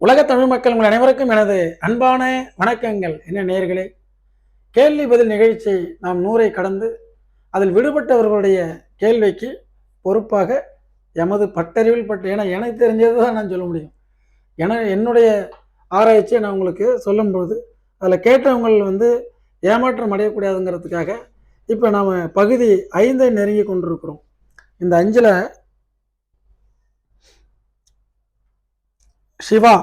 உலக தமிழ் மக்கள் உங்கள் அனைவருக்கும் எனது அன்பான வணக்கங்கள். என்ன நேர்களே கேள்வி பதில் நிகழ்ச்சி நாம் நூறை கடந்து அதில் விடுபட்டவர்களுடைய கேள்விக்கு பொறுப்பாக எமது பட்டறிவில் பட்ட ஏன்னா எனக்கு தெரிஞ்சது தான் நான் சொல்ல முடியும். என என்னுடைய ஆராய்ச்சியை நான் உங்களுக்கு சொல்லும்பொழுது அதில் கேட்டவங்கள் வந்து ஏமாற்றம் அடையக்கூடாதுங்கிறதுக்காக இப்போ நாம் பகுதி ஐந்தை நெருங்கி கொண்டிருக்கிறோம். இந்த அஞ்சில் சிவா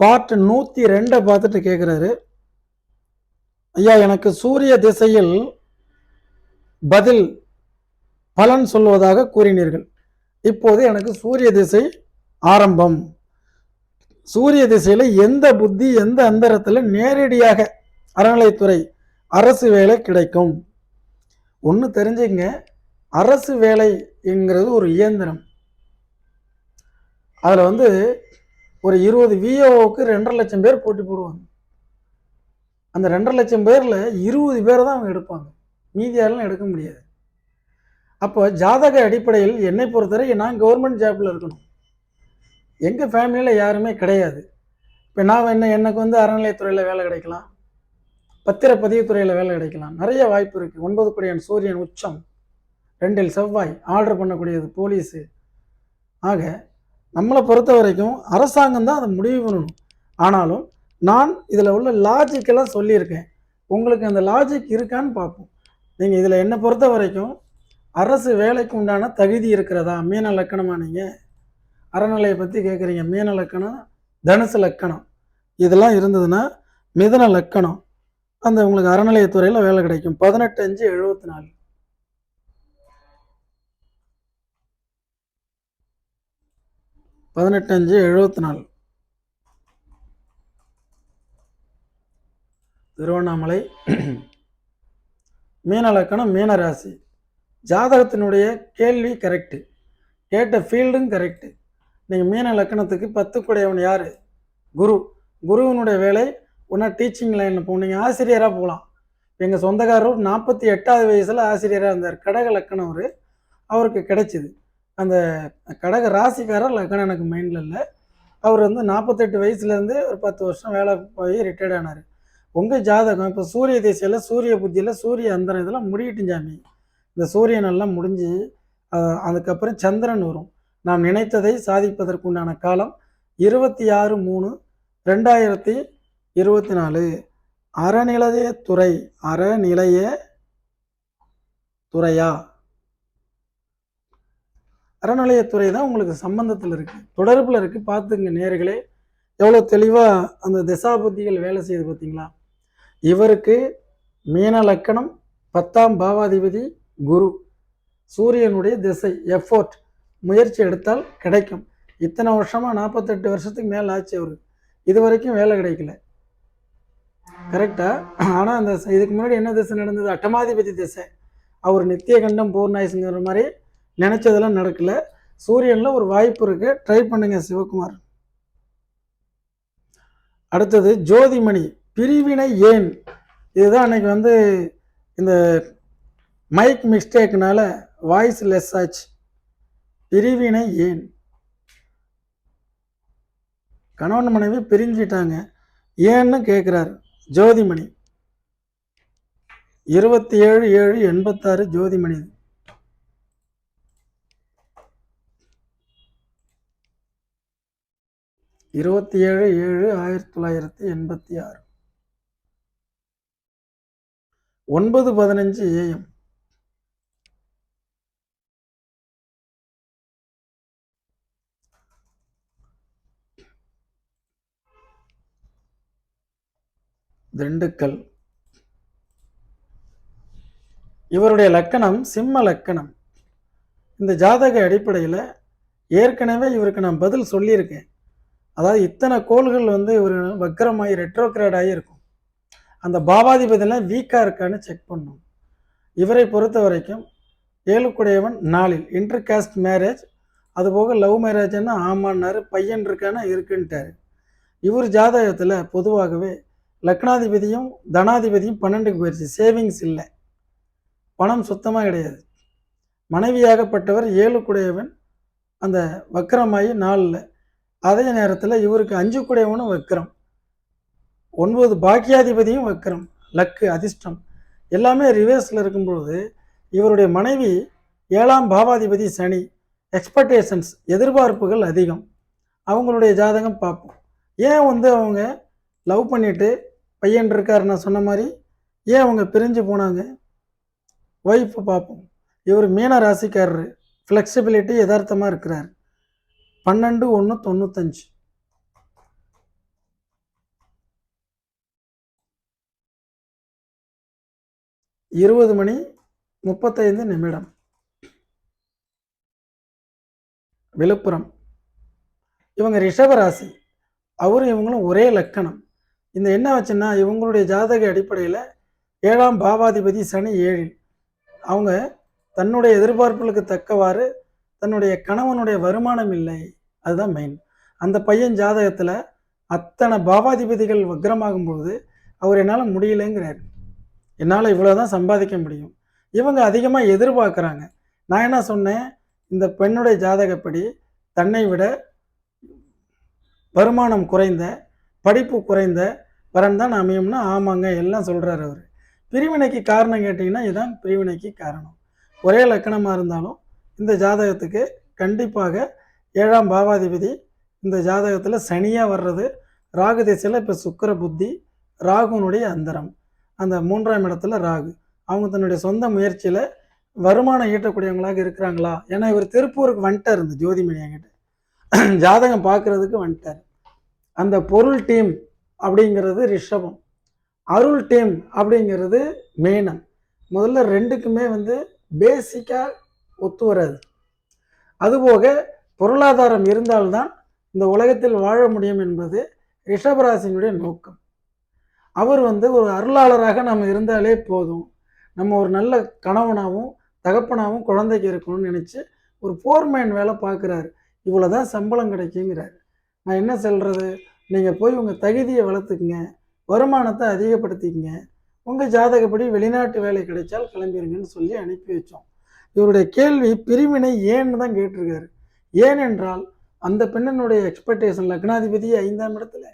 பாட்டு நூற்றி ரெண்டை பார்த்துட்டு கேட்குறாரு ஐயா எனக்கு சூரிய திசையில் பதில் பலன் சொல்வதாக கூறினீர்கள். இப்போது எனக்கு சூரிய திசை ஆரம்பம். சூரிய திசையில் எந்த புத்தி எந்த அந்தரத்தில் நேரடியாக அறநிலைத்துறை அரசு வேலை கிடைக்கும்? ஒன்று தெரிஞ்சுங்க அரசு வேலைங்கிறது ஒரு இயந்திரம். அதில் வந்து ஒரு இருபது விஓவுக்கு ரெண்டரை லட்சம் பேர் போட்டி போடுவாங்க. அந்த ரெண்டரை லட்சம் பேரில் இருபது பேர் தான் அவங்க எடுப்பாங்க. மீதியாலாம் எடுக்க முடியாது. அப்போ ஜாதக அடிப்படையில் என்னை பொறுத்தவரை நான் கவர்மெண்ட் ஜாப்பில் இருக்கணும். எங்கள் ஃபேமிலியில் யாருமே கிடையாது. இப்போ நான் என்ன எனக்கு வந்து அறநிலையத்துறையில் வேலை கிடைக்கலாம். பத்திரப்பதிவுத்துறையில் வேலை கிடைக்கலாம். நிறைய வாய்ப்பு இருக்குது ஒன்பது குடியன் சூரியன் உச்சம். ரெண்டில் செவ்வாய். ஆர்டர் பண்ணக்கூடியது போலீஸு. ஆக நம்மளை பொறுத்த வரைக்கும் அரசாங்கம் தான் அதை முடிவு பண்ணணும். ஆனாலும் நான் இதில் உள்ள லாஜிக்கெல்லாம் சொல்லியிருக்கேன். உங்களுக்கு அந்த லாஜிக் இருக்கான்னு பார்ப்போம். நீங்கள் இதில் என்னை பொறுத்த வரைக்கும் அரசு வேலைக்கு உண்டான தகுதி இருக்கிறதா? மீன லக்கணமா நீங்கள் அறநிலையை பற்றி கேட்குறீங்க. மீன லக்கணம் தனுசு லக்கணம். இதெல்லாம் இருந்ததுன்னா மிதன லக்கணம். அந்த உங்களுக்கு அறநிலையத்துறையில் வேலை கிடைக்கும். பதினெட்டு அஞ்சு எழுபத்தி நாலு. பதினெட்டு அஞ்சு எழுபத்தி நாலு. திருவண்ணாமலை மீன லக்கணம் ஜாதகத்தினுடைய கேள்வி கரெக்டு கேட்ட ஃபீல்டும் கரெக்டு நீங்கள் மீன லக்கணத்துக்கு பத்து கூடையவன் யார்? குரு. குருவினுடைய வேலை ஒன்றா டீச்சிங் லைனில் போகணும் நீங்கள் ஆசிரியராக போகலாம். எங்கள் சொந்தக்காரர் நாற்பத்தி எட்டாவது வயசில் ஆசிரியராக இருந்தார். கடக லக்கணம் அவர். அவருக்கு கிடைச்சிது. அந்த கடக ராசிக்காரர் லக்கணம் எனக்கு மைண்டில் இல்லை. அவர் வந்து நாற்பத்தெட்டு வயசுலேருந்து ஒரு பத்து வருஷம் வேலை போய் ரிட்டையர்ட் ஆனார். உங்கள் ஜாதகம் இப்போ சூரிய திசையில் சூரிய புத்தியில் சூரிய அந்தரம் இதெல்லாம் முடியட்டும் சாமி. இந்த சூரியன் எல்லாம் முடிஞ்சு அதுக்கப்புறம் சந்திரன் வரும். நாம் நினைத்ததை சாதிப்பதற்குண்டான காலம் இருபத்தி ஆறு மூணு ரெண்டாயிரத்தி இருபத்தி நாலு அறநிலைய துறை அறநிலைய துறையா? அறநிலையத்துறை தான் உங்களுக்கு சம்பந்தத்தில் இருக்குது தொடர்பில் இருக்குது பார்த்துங்க நேர்களே. எவ்வளோ தெளிவாக அந்த திசாபுத்திகள் வேலை செய்யுது பார்த்தீங்களா? இவருக்கு மீன லக்கணம் பத்தாம் பாவாதிபதி குரு. சூரியனுடைய திசை எஃபோர்ட் முயற்சி எடுத்தால் கிடைக்கும். இத்தனை வருஷமாக நாற்பத்தெட்டு வருஷத்துக்கு மேலே ஆச்சு அவருக்கு இது வரைக்கும் வேலை கிடைக்கல. கரெக்டாக ஆனால் அந்த இதுக்கு முன்னாடி என்ன திசை நடந்தது? அட்டமாதிபதி திசை. அவர் நித்திய கண்டம் பூர்ணாயுசுங்கிற மாதிரி நினச்சதெல்லாம் நடக்கல. சூரியனில் ஒரு வாய்ப்பு இருக்குது ட்ரை பண்ணுங்க சிவகுமார். அடுத்தது ஜோதிமணி. பிரிவினை ஏன்? இதுதான் அன்னைக்கு வந்து இந்த மைக் மிஸ்டேக்னால வாய்ஸ் லெஸ் ஆச்சு. பிரிவினை ஏன்? கணவன் மனைவி பிரிஞ்சிட்டாங்க. ஏன்னு கேட்குறாரு ஜோதிமணி. இருபத்தி ஏழு ஏழு எண்பத்தாறு ஜோதிமணி. இருபத்தி ஏழு ஏழு ஆயிரத்தி தொள்ளாயிரத்தி எண்பத்தி ஆறு. ஒன்பது பதினஞ்சு ஏஎம் திண்டுக்கல். இவருடைய லக்கணம் சிம்ம லக்கணம். இந்த ஜாதக அடிப்படையில் ஏற்கனவே இவருக்கு நான் பதில் சொல்லியிருக்கேன். அதாவது இத்தனை கோள்கள் வந்து ஒரு வக்கரமாகி ரெட்ரோக்ரேடாகி இருக்கும். அந்த பாவாதிபதியெல்லாம் வீக்காக இருக்கான்னு செக் பண்ணும் இவரை பொறுத்த வரைக்கும் ஏழுக்குடையவன் நாளில் இன்டர் காஸ்ட் மேரேஜ் அதுபோக லவ் மேரேஜ்னா ஆமான்னாரு பையன் இருக்கானா இருக்குன்ட்டாரு. இவர் ஜாதகத்தில் பொதுவாகவே லக்னாதிபதியும் தனாதிபதியும் பன்னெண்டுக்கு போயிடுச்சு சேவிங்ஸ் இல்லை. பணம் சுத்தமாக கிடையாது. மனைவியாகப்பட்டவர் ஏழுக்குடையவன் அந்த வக்கரமாயி நாளில் அதே நேரத்தில் இவருக்கு அஞ்சு குடையவனும் வைக்கிறோம் ஒன்பது பாக்கியாதிபதியும் வைக்கிறோம் லக்கு அதிர்ஷ்டம். எல்லாமே ரிவர்ஸில் இருக்கும்பொழுது இவருடைய மனைவி ஏழாம் பாவாதிபதி சனி. எக்ஸ்பெக்டேஷன்ஸ் எதிர்பார்ப்புகள் அதிகம். அவங்களுடைய ஜாதகம் பார்ப்போம். ஏன் வந்து அவங்க லவ் பண்ணிட்டு பையன் இருக்கார் நான் சொன்ன மாதிரி? ஏன் அவங்க பிரிஞ்சு போனாங்க? ஒய்ஃபை பார்ப்போம். இவர் மீன ராசிக்காரரு. ஃப்ளெக்சிபிலிட்டி யதார்த்தமாக இருக்கிறார். பன்னெண்டு ஒன்று தொண்ணூத்தஞ்சு. இருபது மணி முப்பத்தைந்து நிமிடம். விழுப்புரம். இவங்க ரிஷபராசி. அவரும் இவங்களும் ஒரே லக்கணம். இந்த என்ன வச்சுன்னா இவங்களுடைய ஜாதக அடிப்படையில் ஏழாம் பாவாதிபதி சனி ஏழில். அவங்க தன்னுடைய எதிர்பார்ப்புகளுக்கு தக்கவாறு தன்னுடைய கணவனுடைய வருமானம் இல்லை. அதுதான் மெயின் அந்த பையன் ஜாதகத்தில் அத்தனை பாவாதிபதிகள் வக்ரமாகும் பொழுது அவர் என்னால் முடியலைங்கிறார். என்னால் இவ்வளோ தான் சம்பாதிக்க முடியும். இவங்க அதிகமாக எதிர்பார்க்குறாங்க. நான் என்ன சொன்னேன்? இந்த பெண்ணுடைய ஜாதகப்படி தன்னை விட வருமானம் குறைந்த படிப்பு குறைந்த வரன் தான் அமையும்னா ஆமாங்க எல்லாம் சொல்கிறார் அவர். பிரிவினைக்கு காரணம் கேட்டிங்கன்னா இதுதான் பிரிவினைக்கு காரணம். ஒரே லக்கணமாக இருந்தாலும் இந்த ஜாதகத்துக்கு கண்டிப்பாக ஏழாம் பாவாதிபதி. இந்த ஜாதகத்தில் சனியாக வர்றது ராகு திசையில் இப்போ சுக்கிர புத்தி ராகுனுடைய அந்தரம். அந்த மூன்றாம் இடத்துல ராகு. அவங்க தன்னுடைய சொந்த முயற்சியில் வருமானம் ஈட்டக்கூடியவங்களாக இருக்கிறாங்களா? ஏன்னா இவர் திருப்பூருக்கு வந்துட்டார் இந்த ஜோதிமணி என்கிட்ட. ஜாதகம் பார்க்குறதுக்கு வந்துட்டார். அந்த பொருள் டீம் அப்படிங்கிறது ரிஷபம். அருள் டீம் அப்படிங்கிறது மேனம். முதல்ல ரெண்டுக்குமே வந்து பேசிக்காக ஒத்து வராது. அதுபோக பொருளாதாரம் இருந்தால்தான் இந்த உலகத்தில் வாழ முடியும் என்பது ரிஷபராசினுடைய நோக்கம். அவர் வந்து ஒரு அருளாளராக நம்ம இருந்தாலே போதும். நம்ம ஒரு நல்ல கணவனாகவும் தகப்பனாகவும் குழந்தைக்கு இருக்கணும்னு நினச்சி ஒரு ஃபோர்மேன் வேலை பார்க்குறாரு. இவ்வளோ தான் சம்பளம் கிடைக்குங்கிறார். நான் என்ன சொல்கிறது நீங்கள் போய் உங்கள் தகுதியை வளர்த்துக்குங்க. வருமானத்தை அதிகப்படுத்திக்கங்க. உங்கள் ஜாதகப்படி வெளிநாட்டு வேலை கிடைச்சால் கிளம்பிடுங்கன்னு சொல்லி அனுப்பி வச்சோம். இவருடைய கேள்வி பிரிவினை ஏன்னு தான் கேட்டிருக்காரு. ஏனென்றால் அந்த பெண்ணனுடைய எக்ஸ்பெக்டேஷன் லக்னாதிபதி ஐந்தாம் இடத்துல.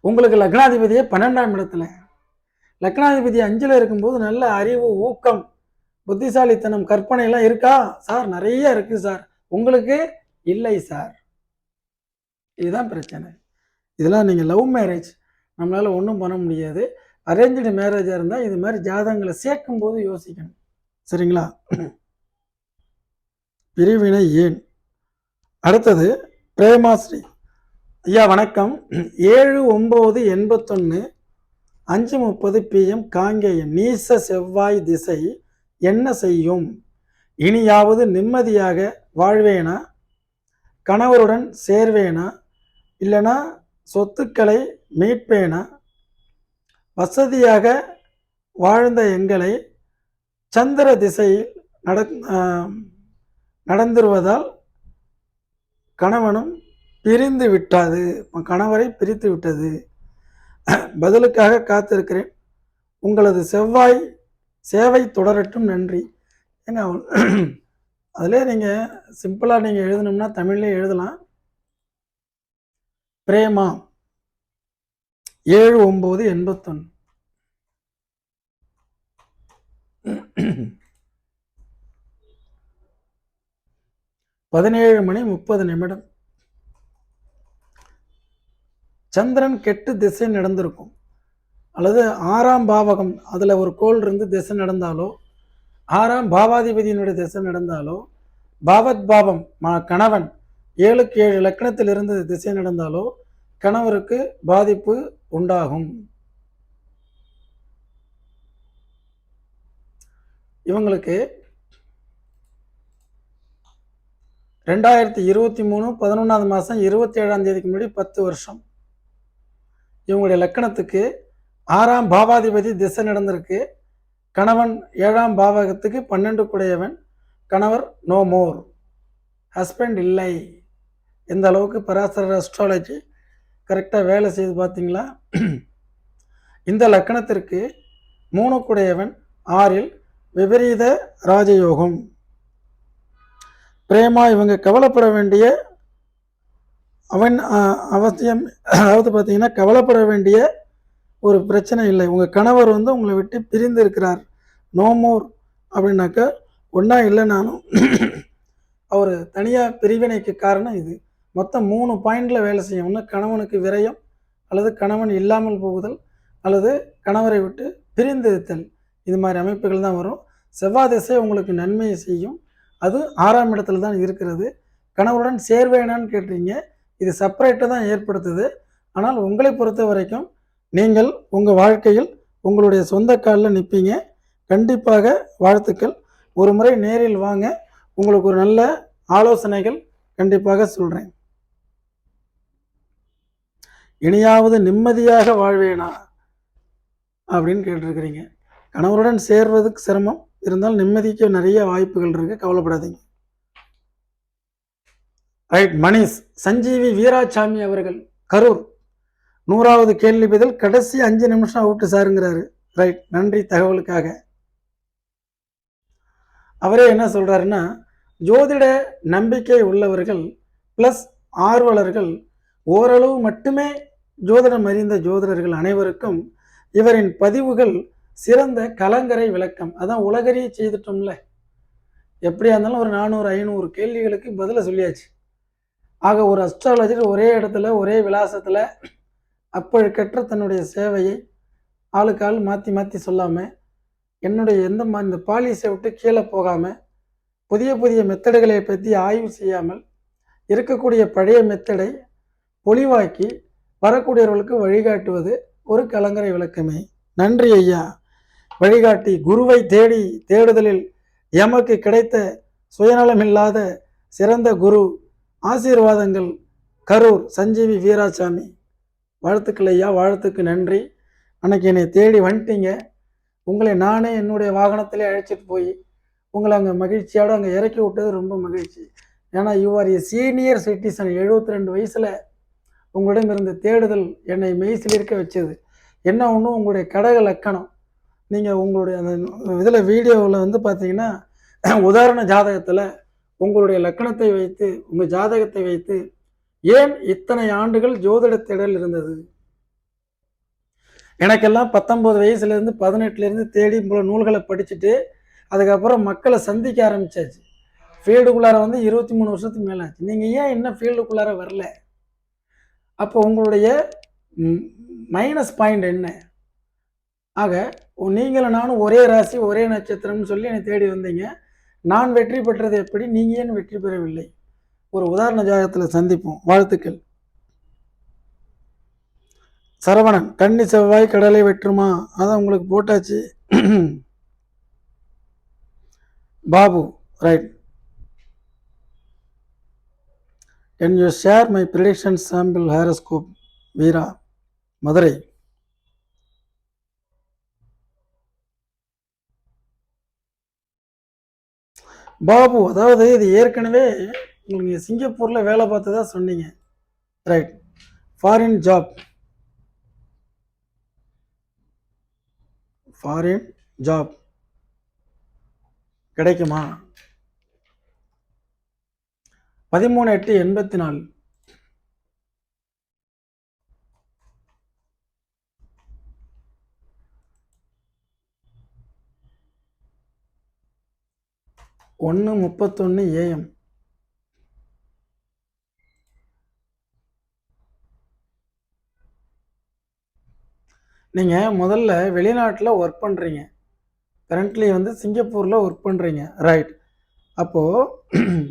உங்களுக்கு லக்னாதிபதியே பன்னெண்டாம் இடத்துல. லக்னாதிபதி அஞ்சில் இருக்கும்போது நல்ல அறிவு ஊக்கம் புத்திசாலித்தனம் கற்பனை இருக்கா? சார் நிறைய இருக்குது சார். உங்களுக்கு இல்லை சார். இதுதான் பிரச்சனை. இதெல்லாம் நீங்கள் லவ் மேரேஜ் நம்மளால் ஒன்றும் பண்ண முடியாது. அரேஞ்சு மேரேஜாக இருந்தால் இது மாதிரி ஜாதகங்களை சேர்க்கும் போது யோசிக்கணும். சரிங்களா? பிரிவினை ஏன்? அடுத்தது பிரேமாஸ்ரீ. ஐயா வணக்கம். ஏழு ஒம்பது எண்பத்தொன்று அஞ்சு முப்பது பிஎம் காங்கேயம். நீச செவ்வாய் திசை என்ன செய்யும்? இனியாவது நிம்மதியாக வாழ்வேனா? கணவருடன் சேர்வேனா? இல்லைனா சொத்துக்களை மீட்பேனா? வசதியாக வாழ்ந்த எங்களை சந்திர திசையில் நட நடந்துருவதால் கணவனும் பிரிந்து விட்டாது. கணவரை பிரித்து விட்டது. பதிலுக்காக காத்திருக்கிறேன். உங்களது செவ்வாய் சேவை தொடரட்டும். நன்றி. ஏங்க அதிலே நீங்கள் சிம்பிளாக நீங்கள் எழுதணும்னா தமிழ்லேயே எழுதலாம். பிரேமா ஏழு ஒம்பது எண்பத்தொன்று பதினேழு மணி முப்பது நிமிடம். சந்திரன் கெட்டு திசை நடந்திருக்கும். அல்லது ஆறாம் பாவகம் அதில் ஒரு கோள் இருந்து திசை நடந்தாலோ ஆறாம் பாவாதிபதியினுடைய திசை நடந்தாலோ பாவத் பாவம் கணவன் ஏழுக்கு ஏழு லக்கணத்தில் இருந்து திசை நடந்தாலோ கணவருக்கு பாதிப்பு உண்டாகும். இவங்களுக்கு ரெண்டாயிரத்தி இருபத்தி மூணு பதினொன்றாவது மாதம் இருபத்தி ஏழாம் தேதிக்கு முன்னாடி பத்து வருஷம். இவங்களுடைய லக்கணத்துக்கு ஆறாம் பாவாதிபதி திசை நடந்திருக்கு. கணவன் ஏழாம் பாவகத்துக்கு பன்னெண்டு குடையவன் கணவர் நோ மோர். ஹஸ்பண்ட் இல்லை. எந்த அளவுக்கு பராசர அஸ்ட்ராலஜி கரெக்டாக வேலை செய்து பார்த்தீங்களா? இந்த லக்கணத்திற்கு மூணு குடையவன் ஆறில் விபரீத ராஜயோகம். பிரேமா இவங்க கவலைப்பட வேண்டிய அவன் அவசியம் அதாவது பார்த்தீங்கன்னா கவலைப்பட வேண்டிய ஒரு பிரச்சனை இல்லை. உங்கள் கணவர் வந்து உங்களை விட்டு பிரிந்து இருக்கிறார். நோ மோர் அப்படின்னாக்கா ஒன்றா இல்லைனாலும் அவர் தனியாக பிரிவினைக்கு காரணம் இது. மொத்தம் மூணு பாயிண்டில் வேலை செய்யும். ஒன்று கணவனுக்கு விரயம் அல்லது கணவன் இல்லாமல் போகுதல் அல்லது கணவரை விட்டு பிரிந்திருத்தல் இது மாதிரி அமைப்புகள் தான் வரும். செவ்வாய் திசை உங்களுக்கு நன்மையை செய்யும். அது ஆறாம் இடத்துல தான் இருக்கிறது. கணவருடன் சேர்வேனான்னு கேட்டீங்க. இது செப்பரேட்டை தான் ஏற்படுத்துது. ஆனால் உங்களை பொறுத்த வரைக்கும் நீங்கள் உங்கள் வாழ்க்கையில் உங்களுடைய சொந்த காலில் நிற்பீங்க கண்டிப்பாக வாழ்த்துக்கள். ஒரு முறை நேரில் வாங்க. உங்களுக்கு ஒரு நல்ல ஆலோசனைகள் கண்டிப்பாக சொல்கிறேன் இனியாவது நிம்மதியாக வாழ்வேனா? அப்படின்னு கேட்டிருக்கிறீங்க. கணவருடன் சேர்வதுக்கு சிரமம். இருந்தால் நிம்மதிக்கு நிறைய வாய்ப்புகள் இருக்குது கவலைப்படாதீங்க. ரைட் மணிஷ் சஞ்சீவி வீராசாமி அவர்கள் கரூர். நூறாவது கேள்வி பதில் கடைசி அஞ்சு நிமிஷம் அவுட்டு சாருங்கிறாரு. ரைட் நன்றி தகவலுக்காக. அவரே என்ன சொல்றாருன்னா ஜோதிட நம்பிக்கை உள்ளவர்கள் ப்ளஸ் ஆர்வலர்கள் ஓரளவு மட்டுமே ஜோதிடம் அறிந்த ஜோதிடர்கள் அனைவருக்கும் இவரின் பதிவுகள் சிறந்த கலங்கரை விளக்கம். அதான் உலகறிய செய்துட்டோம்ல. எப்படியா இருந்தாலும் ஒரு நானூறு ஐநூறு கேள்விகளுக்கு பதிலை சொல்லியாச்சு. ஆக ஒரு அஸ்ட்ராலஜர் ஒரே இடத்துல ஒரே விலாசத்தில் அப்பழுக்கற்ற தன்னுடைய சேவையை ஆளுக்கு ஆள் மாற்றி மாற்றி சொல்லாமல் என்னுடைய எந்த மா இந்த பாலிசியை விட்டு கீழே போகாமல் புதிய புதிய மெத்தடுகளை பற்றி ஆய்வு செய்யாமல் இருக்கக்கூடிய பழைய மெத்தடை பொலிவாக்கி வரக்கூடியவர்களுக்கு வழிகாட்டுவது ஒரு கலங்கரை விளக்கமே. நன்றி ஐயா. வழிகாட்டி குருவை தேடி தேடுதலில் எமக்கு கிடைத்த சுயநலமில்லாத சிறந்த குரு ஆசீர்வாதங்கள். கரூர் சஞ்சீவி வீராசாமி. வாழ்த்துக்கள் ஐயா வாழ்த்துக்கு நன்றி. அன்னைக்கு என்னை தேடி வந்துட்டீங்க. உங்களை நானே என்னுடைய வாகனத்திலே அழைச்சிட்டு போய் உங்களை அங்கே மகிழ்ச்சியோடு அங்கே இறக்கி விட்டது ரொம்ப மகிழ்ச்சி. ஏன்னா இவ்வாறு ஏ சீனியர் சிட்டிசன் எழுபத்தி ரெண்டு வயசில் உங்களிடம் இருந்த தேடுதல் என்னை மெய்சிலிருக்க வச்சது. என்ன ஒன்றும் உங்களுடைய கடக லக்கணம். நீங்கள் உங்களுடைய அந்த இதில் வீடியோவில் வந்து பார்த்தீங்கன்னா உதாரண ஜாதகத்தில் உங்களுடைய லக்கணத்தை வைத்து உங்கள் ஜாதகத்தை வைத்து ஏன் இத்தனை ஆண்டுகள் ஜோதிட தேடல் இருந்தது? எனக்கெல்லாம் பத்தொம்பது வயசுலேருந்து பதினெட்டுலேருந்து தேடி போல நூல்களை படிச்சுட்டு அதுக்கப்புறம் மக்களை சந்திக்க ஆரம்பிச்சாச்சு. ஃபீல்டுக்குள்ளார வந்து இருபத்தி மூணு வருஷத்துக்கு மேலே ஆச்சு நீங்கள் ஏன் இன்னும் ஃபீல்டுக்குள்ளார வரல? அப்போ உங்களுடைய மைனஸ் பாயிண்ட் என்ன? ஆக நீங்களும் நானும் ஒரே ராசி ஒரே நட்சத்திரம்னு சொல்லி என்னை தேடி வந்தீங்க. நான் வெற்றி பெற்றது எப்படி? நீங்கள் ஏன் வெற்றி பெறவில்லை? ஒரு உதாரண ஜாதகத்தில் சந்திப்போம். வாழ்த்துக்கள். சரவணன் கன்னி செவ்வாய் கடலை வெட்டுமா அதான் உங்களுக்கு போட்டாச்சு. Babu right can you share my prediction sample horoscope Veera Madurai Babu அதாவது இது ஏற்கனவே நீங்கள் சிங்கப்பூரில் வேலை பார்த்ததா சொன்னீங்க. Right foreign job foreign job கிடைக்குமா? பதிமூணு எட்டு எண்பத்தி நாலு. ஒன்று முப்பத்தொன்று ஏஎம் நீங்கள் முதல்ல வெளிநாட்டில் ஒர்க் பண்ணுறீங்க கரண்ட்லி வந்து சிங்கப்பூரில் ஒர்க் பண்ணுறீங்க ரைட் அப்போது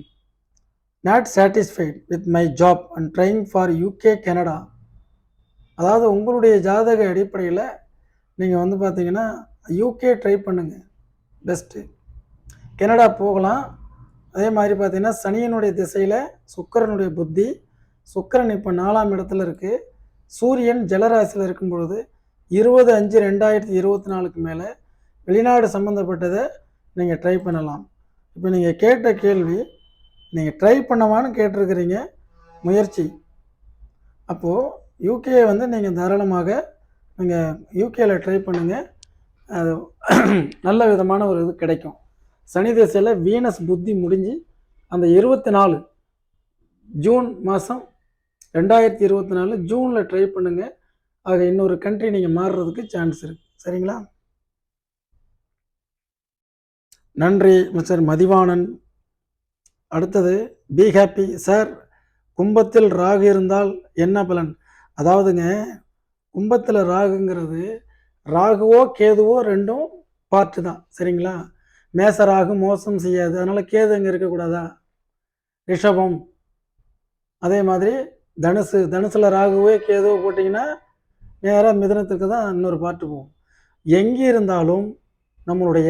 not satisfied with my job and trying for UK Canada அதாவது உங்களுடைய ஜாதக அடிப்படையில் நீங்கள் வந்து பார்த்தீங்கன்னா யூகே ட்ரை பண்ணுங்கள் பெஸ்ட்டு கனடா போகலாம். அதே மாதிரி பார்த்தீங்கன்னா சனியனுடைய திசையில் சுக்கரனுடைய புத்தி. சுக்கரன் இப்போ நாலாம் இடத்துல இருக்குது சூரியன் ஜலராசியில் இருக்கும் பொழுது இருபது அஞ்சு ரெண்டாயிரத்தி இருபத்தி நாலுக்கு மேலே வெளிநாடு சம்மந்தப்பட்டதை நீங்கள் ட்ரை பண்ணலாம். இப்போ நீங்கள் கேட்ட கேள்வி நீங்கள் ட்ரை பண்ணவான்னு கேட்டிருக்கிறீங்க. முயற்சி. அப்போது யூகே வந்து நீங்கள் தாராளமாக நீங்கள் யூகேயில் ட்ரை பண்ணுங்கள் அது நல்ல விதமான ஒரு இது கிடைக்கும். சனி திசையில் வீனஸ் புத்தி முடிஞ்சு அந்த இருபத்தி நாலு ஜூன் மாதம் ரெண்டாயிரத்தி இருபத்தி நாலு ஜூனில் ட்ரை பண்ணுங்கள் ஆக இன்னொரு கண்ட்ரி நீங்கள் மாறுறதுக்கு சான்ஸ் இருக்குது சரிங்களா? நன்றி மிஸ்டர் மதிவாணன். அடுத்தது பி ஹாப்பி சார் கும்பத்தில் ராகு இருந்தால் என்ன பலன்? அதாவதுங்க கும்பத்தில் ராகுங்கிறது ராகுவோ கேதுவோ ரெண்டும் பார்ட்டு தான். சரிங்களா? மேச மோசம் செய்யாது. அதனால் கேது அங்கே இருக்கக்கூடாதா? ரிஷபம். அதே மாதிரி தனுசு தனுசில் ராகுவே கேதுவோ போட்டிங்கன்னா நேராக மிதனத்துக்கு தான் இன்னொரு பாட்டு போகும். எங்கே இருந்தாலும் நம்மளுடைய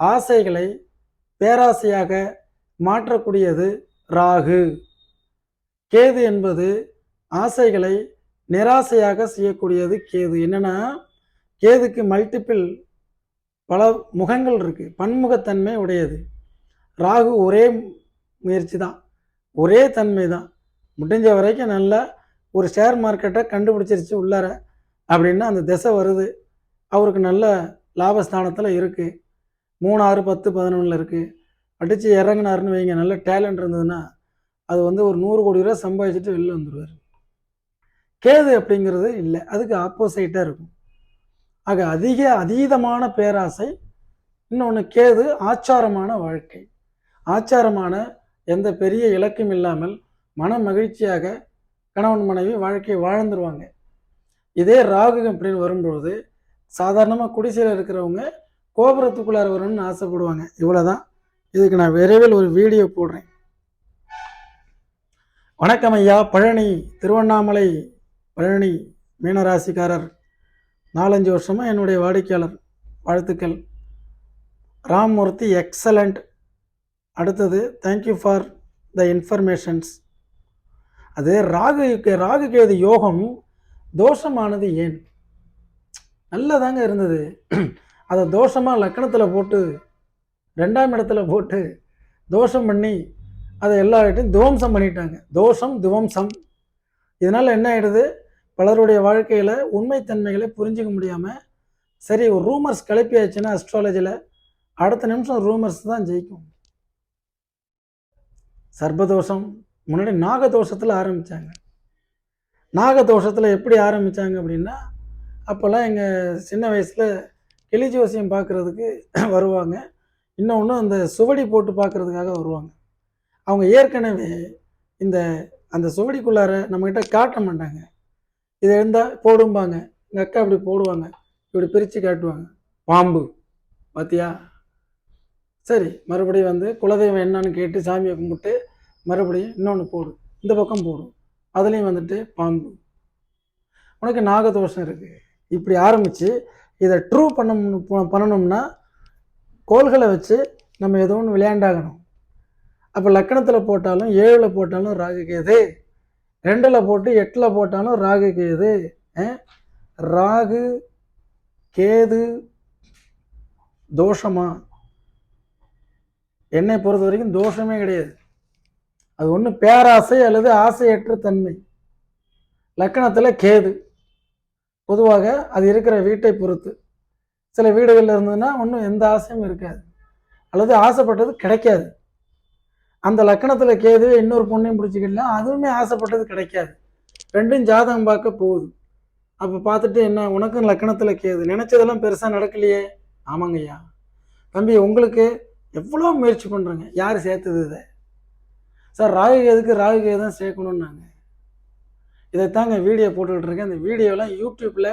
ஆசைகளை பேராசையாக மாற்றக்கூடியது ராகு. கேது என்பது ஆசைகளை நிராசையாக செய்யக்கூடியது கேது. என்னன்னா கேதுக்கு மல்டிப்பிள் பல முகங்கள் இருக்குது பன்முகத்தன்மை உடையது. ராகு ஒரே முயற்சி தான். ஒரே தன்மை தான். முடிஞ்ச வரைக்கும் நல்லா ஒரு ஷேர் மார்க்கெட்டை கண்டுபிடிச்சிருச்சு உள்ளார அப்படின்னா அந்த திசை வருது. அவருக்கு நல்ல லாபஸ்தானத்தில் இருக்குது மூணு ஆறு பத்து பதினொன்றில் இருக்குது அடித்து இறங்கினாருன்னு வைங்க நல்ல டேலண்ட் இருந்ததுன்னா அது வந்து ஒரு நூறு கோடி ரூபா சம்பாதிச்சுட்டு வெளில வந்துடுவார் கேது அப்படிங்கிறது இல்லை. அதுக்கு ஆப்போசைட்டாக இருக்கும். ஆக அதிக அதீதமான பேராசை இன்னொன்று கேது ஆச்சாரமான வாழ்க்கை. ஆச்சாரமான எந்த பெரிய இலக்கும் இல்லாமல் மன மகிழ்ச்சியாக கணவன் மனைவி வாழ்க்கையை வாழ்ந்துருவாங்க. இதே ராகு அப்படின்னு வரும்பொழுது சாதாரணமாக குடிசையில் இருக்கிறவங்க கோபுரத்துக்குள்ளார வரணும்னு ஆசைப்படுவாங்க. இவ்வளோதான் இதுக்கு நான் விரைவில் ஒரு வீடியோ போடுறேன். வணக்கம் ஐயா. பழனி திருவண்ணாமலை பழனி மீனராசிக்காரர். நாலஞ்சு வருஷமாக என்னுடைய வாடிக்கையாளர் வாழ்த்துக்கள். ராம்மூர்த்தி எக்ஸலண்ட் அடுத்தது thank you for the informations அது ராகு ராகு கேது யோகம் தோஷமானது ஏன்? நல்லதாங்க இருந்தது. அதை தோஷமாக லக்கணத்தில் போட்டு ரெண்டாம் இடத்துல போட்டு தோஷம் பண்ணி அதை எல்லா இடத்தையும் துவம்சம் பண்ணிட்டாங்க. தோஷம் துவம்சம். இதனால் என்ன ஆகிடுது பலருடைய வாழ்க்கையில் உண்மைத்தன்மைகளை புரிஞ்சிக்க முடியாமல் சரி ஒரு ரூமர்ஸ் கிளப்பியாச்சுன்னா அஸ்ட்ராலஜியில் அடுத்த நிமிஷம் ரூமர்ஸ் தான் ஜெயிக்கும். சர்பதோஷம் முன்னாடி நாகதோஷத்தில் ஆரம்பித்தாங்க நாகதோஷத்தில் எப்படி ஆரம்பித்தாங்க அப்படின்னா அப்போல்லாம் எங்கள் சின்ன வயசில் கிளி ஜோசியம் பார்க்குறதுக்கு வருவாங்க. இன்னொன்று அந்த சுவடி போட்டு பார்க்குறதுக்காக வருவாங்க. அவங்க ஏற்கனவே இந்த அந்த சுவடிக்குள்ளார நம்மக்கிட்ட காட்ட மாட்டாங்க. இதை இருந்தால் போடும்பாங்க. எங்கள் அக்கா இப்படி போடுவாங்க. இப்படி பிரித்து காட்டுவாங்க. பாம்பு. பார்த்தியா சரி மறுபடியும் வந்து குலதெய்வம் என்னன்னு கேட்டு சாமியை கும்பிட்டு மறுபடியும் இன்னொன்று போடு. இந்த பக்கம் போடும் அதுலேயும் வந்துட்டு பாம்பு. உனக்கு நாகதோஷம் இருக்குது இப்படி ஆரம்பித்து இதை ட்ரூ பண்ண பண்ணணும்னா கோள்களை வச்சு நம்ம ஏதோ ஒன்று விளையாண்டாகணும். அப்போ லக்கணத்தில் போட்டாலும் ஏழில் போட்டாலும் ராகு கேது. ரெண்டில் போட்டு எட்டில் போட்டாலும் ராகு கேது. ராகு கேது தோஷமா? என்னை பொறுத்த வரைக்கும் தோஷமே கிடையாது. அது ஒன்று பேராசை அல்லது ஆசையற்ற தன்மை. லக்கணத்தில் கேது. பொதுவாக அது இருக்கிற வீட்டை பொறுத்து. சில வீடுகளில் இருந்ததுன்னா ஒன்றும் எந்த ஆசையும் இருக்காது. அல்லது ஆசைப்பட்டது கிடைக்காது. அந்த லக்கணத்தில் கேது இன்னொரு பொண்ணையும் பிடிச்சிக்கலாம் அதுவுமே ஆசைப்பட்டது கிடைக்காது. ரெண்டும் ஜாதகம் பார்க்க போகுது. அப்போ பார்த்துட்டு என்ன உனக்கும் லக்கணத்தில் கேது நினச்சதெல்லாம் பெருசாக நடக்கலையே? ஆமாங்கய்யா தம்பி உங்களுக்கு எவ்வளோ முயற்சி பண்ணுறங்க யார் சேர்த்தது இதை? சார் ராகு கேதுக்கு ராகு கேது தான் சேர்க்கணுன்னாங்க இதைத்தாங்க வீடியோ போட்டுக்கிட்டு இருக்கேன். இந்த வீடியோலாம் யூடியூப்பில்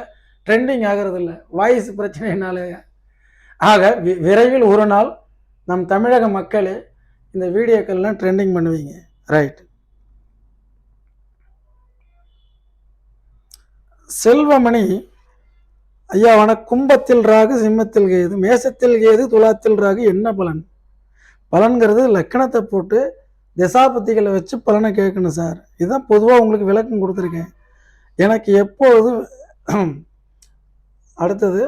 ட்ரெண்டிங் ஆகிறது இல்லை வாய்ஸ் பிரச்சனைனாலே ஆக வி- விரைவில் ஒரு நாள் நம் தமிழக மக்களே இந்த வீடியோக்கள்லாம் ட்ரெண்டிங் பண்ணுவீங்க. ரைட் செல்வமணி ஐயா வன கும்பத்தில் ராகு சிம்மத்தில் கேது மேசத்தில் கேது துலாத்தில் ராகு என்ன பலன்? பலன்கிறது லக்கணத்தை போட்டு திசாபத்திகளை வச்சு பலனை கேட்கணும் சார். இதுதான் பொதுவாக உங்களுக்கு விளக்கம் கொடுத்துருக்கேன். எனக்கு எப்பொழுது அடுத்தது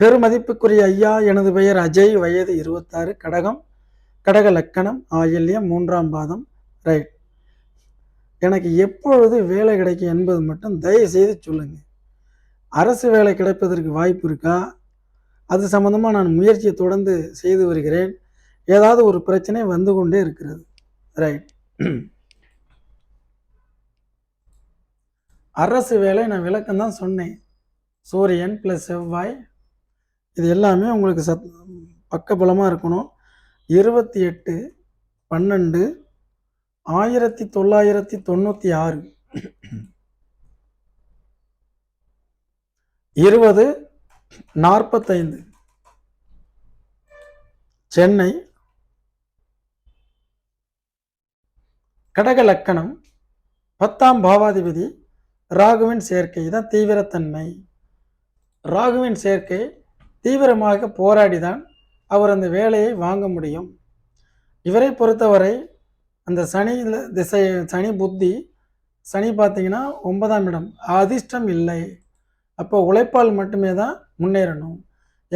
பெருமதிப்புக்குரிய ஐயா எனது பெயர் அஜய் வயது இருபத்தாறு கடகம் கடக லக்கணம் ஆயில்யம் மூன்றாம் பாதம் ரைட். எனக்கு எப்பொழுது வேலை கிடைக்கும் என்பது மட்டும் தயவு செய்து சொல்லுங்கள் அரசு வேலை கிடைப்பதற்கு வாய்ப்பு இருக்கா? அது சம்மந்தமாக நான் முயற்சியை தொடர்ந்து செய்து வருகிறேன். ஏதாவது ஒரு பிரச்சனை வந்து கொண்டே இருக்கிறது. ரைட். அரசு வேலை நான் விளக்கம் தான் சொன்னேன். சூரியன் ப்ளஸ் செவ்வாய் இது எல்லாமே உங்களுக்கு சத் பக்கபலமாக இருக்கணும். இருபத்தி எட்டு பன்னெண்டு ஆயிரத்தி தொள்ளாயிரத்தி தொண்ணூற்றி ஆறு இருபது நாற்பத்தைந்து. சென்னை கடக லக்கணம் பத்தாம் பாவாதிபதி ராகுவின் சேர்க்கை தான் தீவிரத்தன்மை. ராகுவின் சேர்க்கை தீவிரமாக போராடிதான் அவர் அந்த வேலையை வாங்க முடியும். இவரை பொறுத்தவரை அந்த சனி திசை சனி புத்தி சனி பார்த்தீங்கன்னா ஒன்பதாம் இடம். அதிர்ஷ்டம் இல்லை. அப்போ உழைப்பால் மட்டுமே தான் முன்னேறணும்.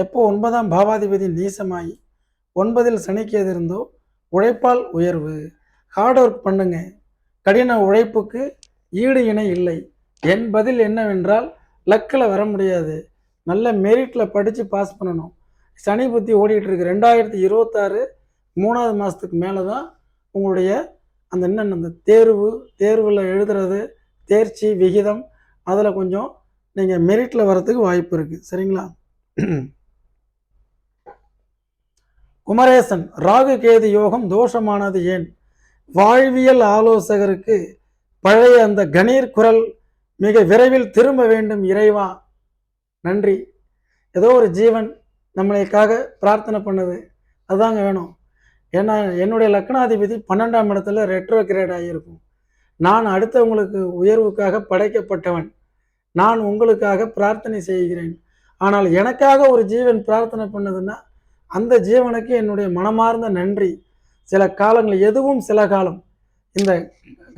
எப்போ ஒன்பதாம் பாவாதிபதி நீசமாய் ஒன்பதில் சனிக்கு எதிர்ந்தோ உழைப்பால் உயர்வு. ஹார்ட் ஒர்க் பண்ணுங்க. கடின உழைப்புக்கு ஈடு இணை இல்லை. என் பதில் என்னவென்றால் லக்கில் வர முடியாது. நல்ல மெரிட்டில் படித்து பாஸ் பண்ணணும். சனி புத்தி ஓடிட்டு இருக்கு ரெண்டாயிரத்தி இருபத்தாறு மூணாவது மாதத்துக்கு மேலே தான் உங்களுடைய அந்த என்னென்ன அந்த தேர்வு தேர்வில் எழுதுறது தேர்ச்சி விகிதம் அதில் கொஞ்சம் நீங்கள் மெரிட்டில் வரத்துக்கு வாய்ப்பு இருக்குது சரிங்களா? குமரேசன் ராகு கேது யோகம் தோஷமானது ஏன்? வாழ்வியல் ஆலோசகருக்கு பழைய அந்த கணீர் குரல் மிக விரைவில் திரும்ப வேண்டும் இறைவா. நன்றி. ஏதோ ஒரு ஜீவன் நம்மளுக்காக பிரார்த்தனை பண்ணுது. அதுதாங்க வேணும். ஏன்னா என்னுடைய லக்னாதிபதி பன்னெண்டாம் இடத்துல ரெட்ரோ கிரேட் ஆகியிருக்கும். நான் அடுத்தவங்களுக்கு உயர்வுக்காக படைக்கப்பட்டவன். நான் உங்களுக்காக பிரார்த்தனை செய்கிறேன். ஆனால் எனக்காக ஒரு ஜீவன் பிரார்த்தனை பண்ணுதுன்னா அந்த ஜீவனுக்கு என்னுடைய மனமார்ந்த நன்றி. சில காலங்கள் எதுவும் சில காலம். இந்த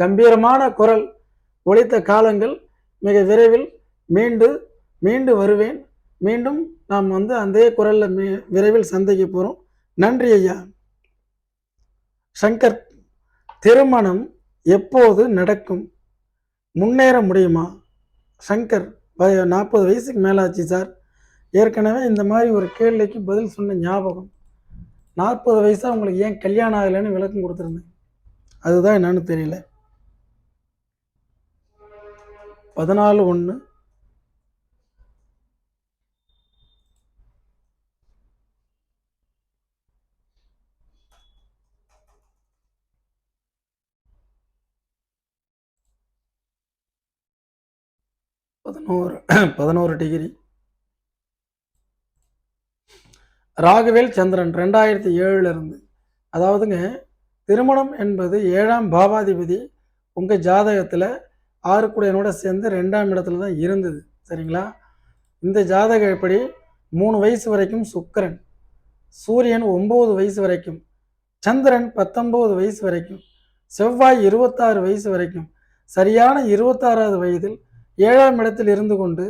கம்பீரமான குரல் ஒழித்த காலங்கள் மிக விரைவில் மீண்டும் மீண்டும் வருவேன். மீண்டும் நாம் வந்து அதே குரலில் மீ விரைவில் சந்திக்க போகிறோம் நன்றி ஐயா. சங்கர் திருமணம் எப்போது நடக்கும்? முன்னேற முடியுமா? சங்கர் வய நாற்பது வயசுக்கு மேலாச்சு சார். ஏற்கனவே இந்த மாதிரி ஒரு கேள்விக்கு பதில் சொன்ன ஞாபகம். நாற்பது வயசாக உங்களுக்கு ஏன் கல்யாணம் ஆகலைன்னு விளக்கம் கொடுத்துருந்தேன். அதுதான் என்னன்னு தெரியல. பதினாலு ஒன்று ஒரு பதினோரு டிகிரி. ராகவேல் சந்திரன் ரெண்டாயிரத்தி ஏழுலேருந்து அதாவதுங்க திருமணம் என்பது ஏழாம் பாவாதிபதி உங்கள் ஜாதகத்தில் ஆறுக்குடையனோட சேர்ந்து ரெண்டாம் இடத்துல தான் இருந்தது. சரிங்களா? இந்த ஜாதகம் எப்படி? மூணு வயசு வரைக்கும் சுக்கிரன் சூரியன் ஒம்பது வயசு வரைக்கும் சந்திரன் பத்தொம்போது வயசு வரைக்கும் செவ்வாய் இருபத்தாறு வயசு வரைக்கும் சரியான இருபத்தாறாவது வயதில் ஏழாம் இடத்தில் இருந்து கொண்டு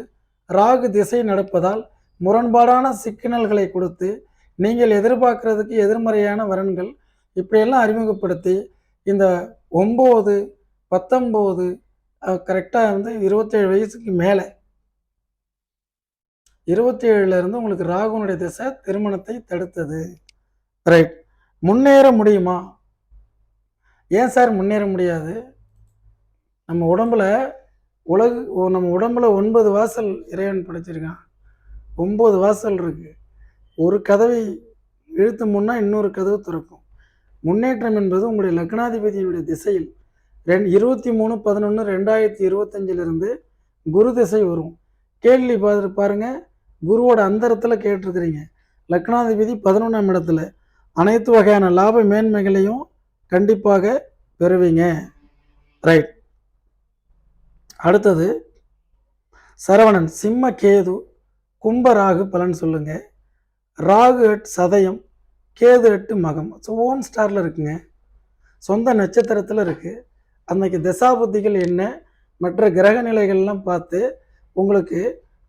ராகு திசை நடப்பதால் முரண்பாடான சிக்கனல்களை கொடுத்து நீங்கள் எதிர்பார்க்கறதுக்கு எதிர்மறையான வரன்கள் இப்படியெல்லாம் அறிமுகப்படுத்தி இந்த ஒம்பது பத்தொம்போது கரெக்டாக வந்து இருபத்தேழு வயசுக்கு மேலே. இருபத்தி இருந்து உங்களுக்கு ராகுனுடைய திசை திருமணத்தை தடுத்தது. ரைட் முன்னேற முடியுமா? ஏன் சார் முன்னேற முடியாது? நம்ம உடம்புல உலக நம்ம உடம்புல ஒன்பது வாசல் இறைவன் படைச்சிருக்கான். ஒம்பது வாசல் இருக்குது ஒரு கதவை இழுத்து முன்னா இன்னொரு கதவு திறக்கும். முன்னேற்றம் என்பது உங்களுடைய லக்னாதிபதியுடைய திசையில். ரெண் இருபத்தி மூணு பதினொன்று ரெண்டாயிரத்தி இருபத்தஞ்சிலிருந்து குரு திசை வரும். கேள்வி பார்த்து பாருங்க. குருவோட அந்தரத்தில் கேட்டிருக்கிறீங்க. லக்னாதிபதி பதினொன்றாம் இடத்துல. அனைத்து வகையான லாப மேன்மைகளையும் கண்டிப்பாக பெறுவீங்க. ரைட். அடுத்தது சரவணன் சிம்ம கேது கும்ப ராகு பலன் சொல்லுங்க. ராகு எட் சதயம் கேது எட்டு மகம். ஸோ ஓன் ஸ்டாரில் இருக்குங்க. சொந்த நட்சத்திரத்தில் இருக்குது அன்றைக்கி தசாபுத்திகள் என்ன மற்ற கிரக நிலைகள்லாம் பார்த்து உங்களுக்கு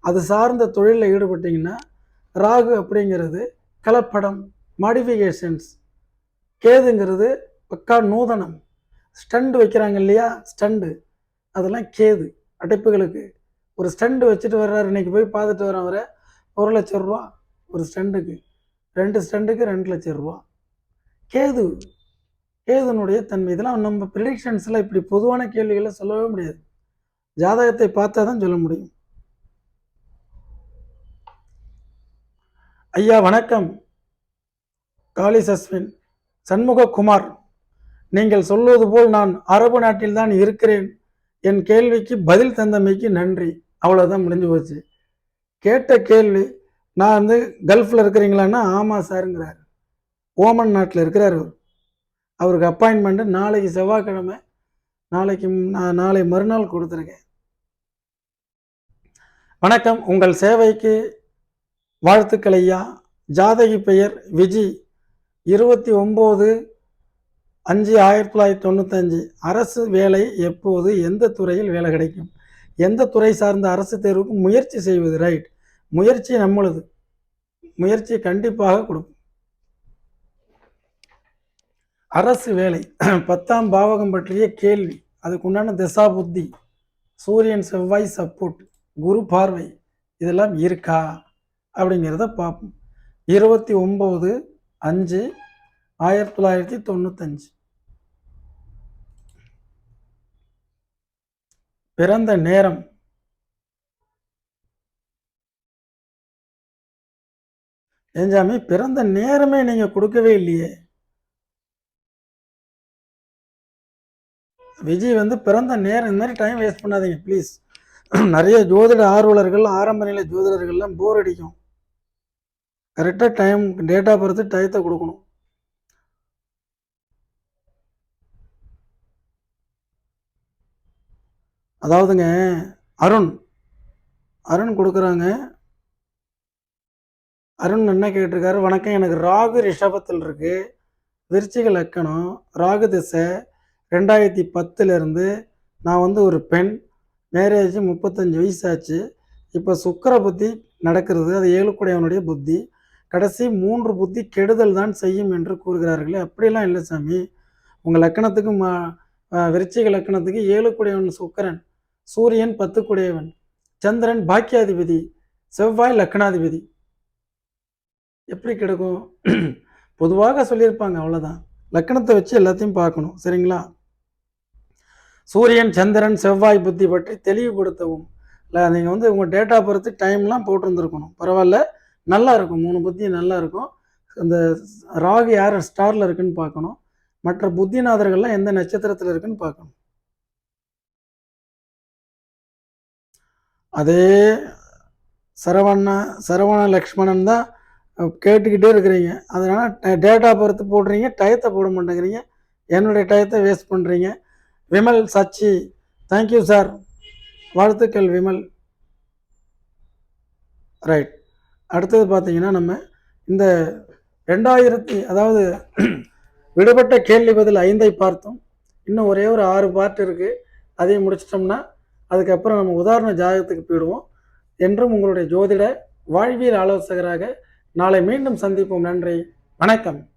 அது சார்ந்த தொழிலில் ஈடுபட்டிங்கன்னா ராகு அப்படிங்கிறது கலப்படம் மாடிஃபிகேஷன்ஸ் கேதுங்கிறது பக்கா நூதனம். ஸ்டண்ட் வைக்கிறாங்க இல்லையா? ஸ்டண்டு. அதெல்லாம் கேது அடைப்புகளுக்கு. ஒரு ஸ்டண்டு வச்சுட்டு வர்றாரு இன்னைக்கு போய் பார்த்துட்டு வரேன் அவரை. ஒரு லட்சம் ரூபா ஒரு ஸ்டண்டுக்கு. ரெண்டு ஸ்டண்டுக்கு ரெண்டு லட்சம் ரூபா. கேது கேதுனுடைய தன்மை. இதெல்லாம் நம்ம ப்ரிடிக்ஷன்ஸில் இப்படி பொதுவான கேள்விகளை சொல்லவே முடியாது. ஜாதகத்தை பார்த்தா தான் சொல்ல முடியும். ஐயா வணக்கம். காளி சஸ்வின் சண்முககுமார். நீங்கள் சொல்வது போல் நான் அரபு நாட்டில் தான் இருக்கிறேன். என் கேள்விக்கு பதில் தந்தமைக்கு நன்றி. அவ்வளோதான் முடிஞ்சு போச்சு. கேட்ட கேள்வி நான் வந்து கல்ஃபில் இருக்கிறீங்களான்னா ஆமாம் சாருங்கிறார். ஓமன் நாட்டில் இருக்கிறார் அவர் அவருக்கு அப்பாயின்மெண்ட்டு நாளைக்கு செவ்வாய்க்கிழமை நாளைக்கு நான் நாளை மறுநாள் கொடுத்துருக்கேன். வணக்கம். உங்கள் சேவைக்கு வாழ்த்துக்கள் ஐயா. ஜாதகி பெயர் விஜி. இருபத்தி ஒம்பது அஞ்சு ஆயிரத்தி தொள்ளாயிரத்தி தொண்ணூத்தஞ்சு அரசு வேலை எப்போது எந்த துறையில் வேலை கிடைக்கும்? எந்த துறை சார்ந்த அரசு தேர்வுக்கு முயற்சி செய்வது ரைட் முயற்சி நம்மளது. முயற்சி கண்டிப்பாக கொடுக்கும். அரசு வேலை. பத்தாம் பாவகம் பற்றிய கேள்வி. அதுக்குண்டான திசா புத்தி சூரியன் செவ்வாய் சப்போர்ட் குரு பார்வை. இதெல்லாம் இருக்கா? அப்படிங்கிறத பார்ப்போம். இருபத்தி ஒம்பது அஞ்சு ஆயிரத்தி தொள்ளாயிரத்தி தொண்ணூத்தஞ்சு. பிறந்த நேரம். ஏஞ்சாமி பிறந்த நேரமே நீங்க கொடுக்கவே இல்லையே. விஜய் வந்து பிறந்த நேரம் இந்த மாதிரி டைம் வேஸ்ட் பண்ணாதீங்க ப்ளீஸ் நிறைய ஜோதிட ஆர்வலர்கள் ஆரம்ப நிலை ஜோதிடர்கள்லாம் போர் அடிக்கும். கரெக்டாக டைம் டேட்டா பொறுத்து டயத்தை கொடுக்கணும். அதாவதுங்க அருண். அருண் கொடுக்குறாங்க. அருண் என்ன கேட்டிருக்காரு? வணக்கம். எனக்கு ராகு ரிஷபத்தில் இருக்கு. விருச்சிக லக்கணம் ராகு திசை ரெண்டாயிரத்தி பத்துலேருந்து நான் வந்து ஒரு பெண். மேரேஜ் முப்பத்தஞ்சு வயசாச்சு. இப்போ சுக்கர புத்தி நடக்கிறது. அது ஏழுக்குடையவனுடைய புத்தி. கடைசி மூன்று புத்தி கெடுதல் தான் செய்யும் என்று கூறுகிறார்களே. அப்படியெல்லாம் இல்லை சாமி. உங்கள் லக்கணத்துக்கு மா விருச்சிக லக்கணத்துக்கு ஏழுக்குடையவன் சுக்கரன். சூரியன் பத்துக்குடையவன் சந்திரன் பாக்கியாதிபதி செவ்வாய் லக்கணாதிபதி எப்படி கிடைக்கும்? பொதுவாக சொல்லியிருப்பாங்க அவ்வளோதான் லக்கணத்தை வச்சு எல்லாத்தையும் பார்க்கணும் சரிங்களா? சூரியன் சந்திரன் செவ்வாய் புத்தி பற்றி தெளிவுபடுத்தவும். இல்லை நீங்கள் வந்து உங்கள் டேட்டா பொறுத்து டைம்லாம் போட்டிருந்துருக்கணும். பரவாயில்ல நல்லா இருக்கும். மூணு புத்தி நல்லா இருக்கும். அந்த ராகு யார் ஸ்டாரில் இருக்குன்னு பார்க்கணும். மற்ற புத்திநாதர்கள்லாம் எந்த நட்சத்திரத்தில் இருக்குன்னு பார்க்கணும். அதே சரவண சரவண லக்ஷ்மணன் தான் கேட்டுக்கிட்டே இருக்கிறீங்க. அதனால் டேட்டா பொறுத்து போடுறீங்க டயத்தை போட மாட்டேங்கிறீங்க. என்னுடைய டயத்தை வேஸ்ட் பண்ணுறீங்க விமல் சச்சி தேங்க்யூ சார் வாழ்த்துக்கள் விமல். ரைட் அடுத்தது பார்த்தீங்கன்னா நம்ம இந்த ரெண்டாயிரத்தி அதாவது விடுபட்ட கேள்வி பதில் ஐந்தை பார்த்தோம். இன்னும் ஒரே ஒரு ஆறு பார்ட் இருக்குது அதையும் முடிச்சிட்டோம்னா அதுக்கப்புறம் நம்ம உதாரண ஜாதகத்துக்கு போயிடுவோம். என்றும் உங்களுடைய ஜோதிட வாழ்வியல் ஆலோசகராக நாளை மீண்டும் சந்திப்போம். நன்றி. வணக்கம்.